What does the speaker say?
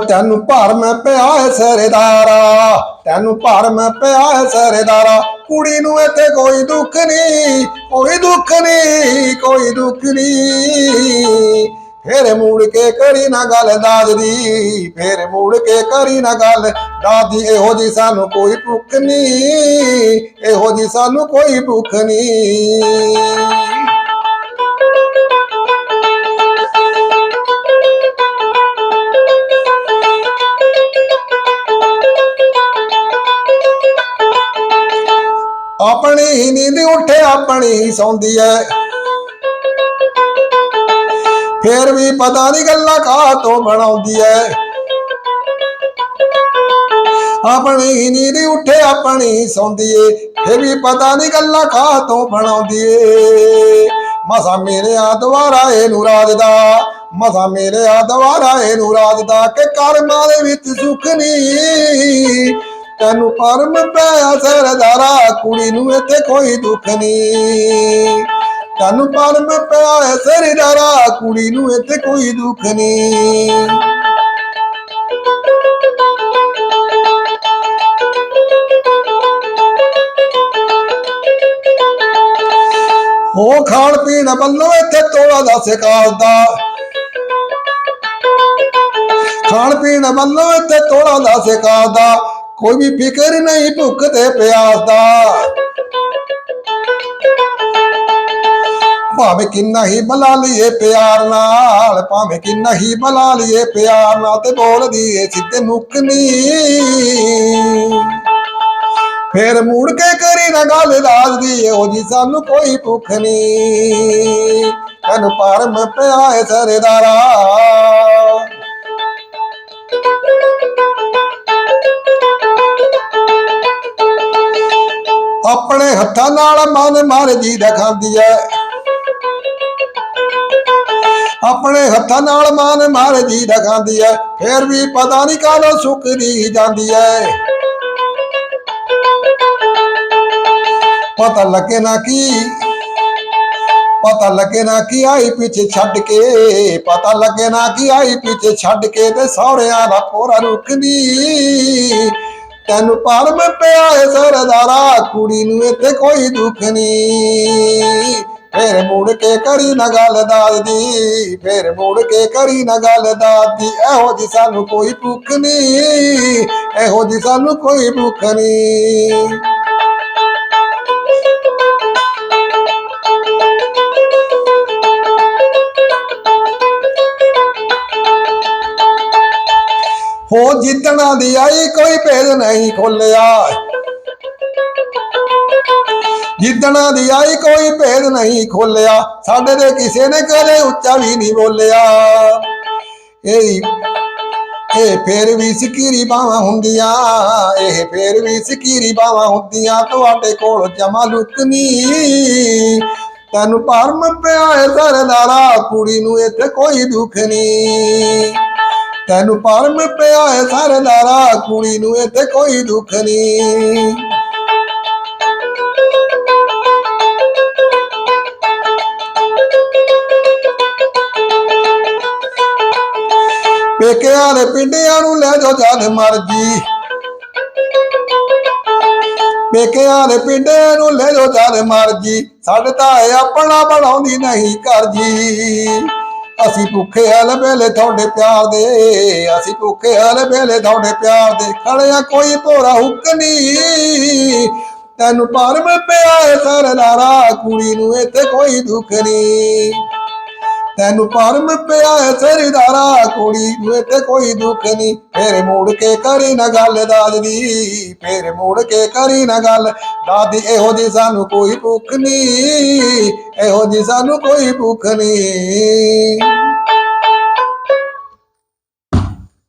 ਤੈਨੂੰ ਭਰਮ ਪਿਆ ਏ ਸਰਦਾਰਾ, ਤੈਨੂੰ ਭਰਮ ਪਿਆ ਏ ਸਰਦਾਰਾ। ਕੁੜੀ ਨੂੰ ਇੱਥੇ ਕੋਈ ਦੁੱਖ ਨਹੀਂ, ਕੋਈ ਦੁੱਖ ਨਹੀਂ, ਕੋਈ ਦੁੱਖ ਨਹੀਂ। ਫੇਰ ਮੁੜ ਕੇ ਕਰੀ ਨਾ ਗੱਲ ਦਾਦ ਦੀ ਫੇਰ ਮੁੜ ਕੇ ਕਰੀ ਨਾ ਗੱਲ ਦਾਦੀ। ਇਹੋ ਜੀ ਸਾਨੂੰ ਕੋਈ ਭੁੱਖ ਨਹੀਂ, ਇਹੋ ਜੀ ਸਾਨੂੰ ਕੋਈ ਭੁੱਖ ਨਹੀਂ। ਆਪਣੀ ਨੀਂਦ ਉੱਠੇ ਆਪਣੀ ਸੌਂਦੀ ਐ। ਫੇਰ ਵੀ ਪਤਾ ਨਹੀਂ ਗੱਲਾਂ ਕਾਹ ਤੋਂ ਬਣਾਉਂਦੀ ਐ। ਆਪਣੀ ਹੀ ਨੀਂਦ ਉੱਠੇ ਆਪਣੀ ਸੌਂਦੀ ਏ। ਫੇਰ ਵੀ ਪਤਾ ਨਹੀਂ ਗੱਲਾਂ ਕਾਹ ਤੋਂ ਬਣਾਉਂਦੀ ਏ। ਮਸਾ ਮੇਰੇ ਆ ਦੁਆਰਾ ਇਹਨੂੰ ਰਾਜ ਦਾ, ਮਸਾ ਮੇਰੇ ਆ ਦੁਆਰਾ ਇਹਨੂੰ ਰਾਜ ਦਾ ਕਿ ਕਰਮਾਂ ਦੇ ਵਿੱਚ ਸੁੱਖ ਨਹੀਂ ਤੈਨੂੰ ਪਰਮ ਪਿਆ ਸਰਦਾਰਾ ਕੁੜੀ ਨੂੰ ਇੱਥੇ ਕੋਈ ਦੁੱਖ ਨਹੀਂ। ਤੈਨੂੰ ਪਰਮ ਪਿਆ ਸਰਦਾਰਾ ਕੁੜੀ ਨੂੰ ਇੱਥੇ ਕੋਈ ਦੁੱਖ ਨਹੀਂ। ਹੋ ਖਾਣ ਪੀਣ ਵੱਲੋਂ ਇੱਥੇ ਤੋੜਾ ਦਾ ਸਿਕਾਲਦਾ ਖਾਣ ਪੀਣ ਵੱਲੋਂ ਇੱਥੇ ਤੋੜਾ ਦਾ ਸਿਕਾਲਦਾ ਕੋਈ ਵੀ ਫਿਕਰ ਨਹੀਂ, ਭੁੱਖ ਤੇ ਪਿਆਸ ਦਾ। ਭਾਵੇਂ ਕਿੰਨਾ ਹੀ ਬਲਾ ਲਈਏ ਪਿਆਰ ਨਾਲ, ਭਾਵੇਂ ਕਿੰਨਾ ਹੀ ਬਲਾ ਲਈਏ ਪਿਆਰ ਨਾਲ ਤੇ ਬੋਲਦੀ ਏ ਸਿੱਧੇ ਮੁੱਖ ਨਹੀਂ ਫੇਰ ਮੁੜ ਕੇ ਕਰੀ ਨਾ ਗੱਲ ਦਾਜ ਦੀ, ਇਹੋ ਜੀ ਸਾਨੂੰ ਕੋਈ ਭੁੱਖ ਨਹੀਂ ਤਨ ਪਰਮ ਪਿਆਏ ਏ ਸਰਦਾਰਾ। ਆਪਣੇ ਹੱਥਾਂ ਨਾਲ ਮਨ ਮਰਜ਼ੀ ਦਾ ਖਾਂਦੀ ਐ ਆਪਣੇ ਹੱਥਾਂ ਨਾਲ ਮਨ ਮਰਜ਼ੀ ਦਾ ਖਾਂਦੀ ਐ ਫੇਰ ਵੀ ਪਤਾ ਨਹੀਂ ਕਾਹਦਾ ਸੁੱਕਦੀ ਜਾਂਦੀ ਐ ਪਤਾ ਲੱਗੇ ਨਾ ਕੀ, ਪਤਾ ਲੱਗੇ ਨਾ ਕੀ ਆਈ ਪਿੱਛੇ ਛੱਡ ਕੇ, ਪਤਾ ਲੱਗੇ ਨਾ ਕੀ ਆਈ ਪਿੱਛੇ ਛੱਡ ਕੇ ਤੇ ਸਹੁਰਿਆਂ ਦਾ ਪੋਰਾ ਰੁਕਦੀ ਤੈਨੂੰ ਪਰਮ ਪਿਆ ਏ ਸਰਦਾਰਾ, ਕੁੜੀ ਨੂੰ ਇੱਥੇ ਕੋਈ ਦੁੱਖ ਨਹੀਂ ਫੇਰ ਮੁੜ ਕੇ ਕਰੀ ਨਾ ਗੱਲ ਦਾਦੀ, ਫੇਰ ਮੁੜ ਕੇ ਕਰੀ ਨਾ ਗੱਲ ਦਾਦੀ, ਇਹੋ ਜੀ ਸਾਨੂੰ ਕੋਈ ਭੁੱਖ ਨਹੀਂ ਇਹੋ ਜੀ ਸਾਨੂੰ ਕੋਈ ਭੁੱਖ ਨਹੀਂ ਹੋ ਜਿੱਦਣਾ ਦੀ ਆਈ ਕੋਈ ਭੇਦ ਨਹੀਂ ਖੋਲਿਆ। ਜਿੱਦਣਾ ਦੀ ਆਈ ਕੋਈ ਭੇਦ ਨਹੀਂ ਖੋਲਿਆ। ਸਾਡੇ ਦੇ ਕਿਸੇ ਨੇ ਕਦੇ ਉੱਚਾ ਵੀ ਨਹੀਂ ਬੋਲਿਆ। ਇਹ ਇਹ ਫੇਰ ਵੀ ਸਕੀਰੀ ਬਾਵਾਂ ਹੁੰਦੀਆਂ। ਇਹ ਫੇਰ ਵੀ ਸਕੀਰੀ ਬਾਵਾਂ ਹੁੰਦੀਆਂ। ਤੁਹਾਡੇ ਕੋਲ ਜਮਾ ਲੁਕਨੀ ਤੈਨੂੰ ਪਰਮ ਪਿਆ ਏ ਸਰਦਾਰਾ। ਕੁੜੀ ਨੂੰ ਇੱਥੇ ਕੋਈ ਦੁੱਖ ਨਹੀਂ। ਤੈਨੂੰ ਪਰਮ ਪਿਆ ਏ ਸਰਦਾਰਾ ਕੁੜੀ ਨੂੰ ਇੱਥੇ ਕੋਈ ਦੁੱਖ ਨਹੀਂ। ਪੇਕਿਆਂ ਦੇ ਪਿੰਡਿਆਂ ਨੂੰ ਲੈ ਜਾਓ ਜਦ ਮਰਜ਼ੀ। ਪੇਕਿਆਂ ਦੇ ਪਿੰਡਿਆਂ ਨੂੰ ਲੈ ਜਾਓ ਜਦ ਮਰਜ਼ੀ। ਸਾਡੇ ਤਾਂ ਇਹ ਆਪਣਾ ਬਣਾਉਂਦੀ ਨਹੀਂ ਕਰਜੀ ਅਸੀਂ ਭੁੱਖੇ ਹਲ ਵੇਲੇ ਤੁਹਾਡੇ ਪਿਆਰ ਦੇ, ਅਸੀਂ ਭੁੱਖੇ ਹਲ ਵੇਲੇ ਤੁਹਾਡੇ ਪਿਆਰ ਦੇ। ਖੜਿਆ ਕੋਈ ਭੋਰਾ ਹੁੱਕ ਨਹੀਂ, ਤੈਨੂੰ ਪਰਮ ਪਿਆ ਏ ਸਰਦਾਰਾ ਕੁੜੀ ਨੂੰ ਇੱਥੇ ਕੋਈ ਦੁੱਖ ਨਹੀਂ। ਤੈਨੂੰ ਪਰਮ ਪਿਆ ਏ ਸਰਦਾਰਾ, ਕੁੜੀ ਨੂੰ ਤੇ ਕੋਈ ਦੁੱਖ ਨਹੀਂ। ਫੇਰ ਮੁੜ ਕੇ ਕਰੀ ਨਾ ਗੱਲ ਦਾਦੀ ਦੀ ਫੇਰ ਮੁੜ ਕੇ ਕਰੀ ਨਾ ਗੱਲ। ਦਾਦੀ, ਇਹੋ ਜੀ ਸਾਨੂੰ ਕੋਈ ਭੁੱਖ ਨਹੀਂ, ਇਹੋ ਜੀ ਸਾਨੂੰ ਕੋਈ ਭੁੱਖ ਨਹੀਂ।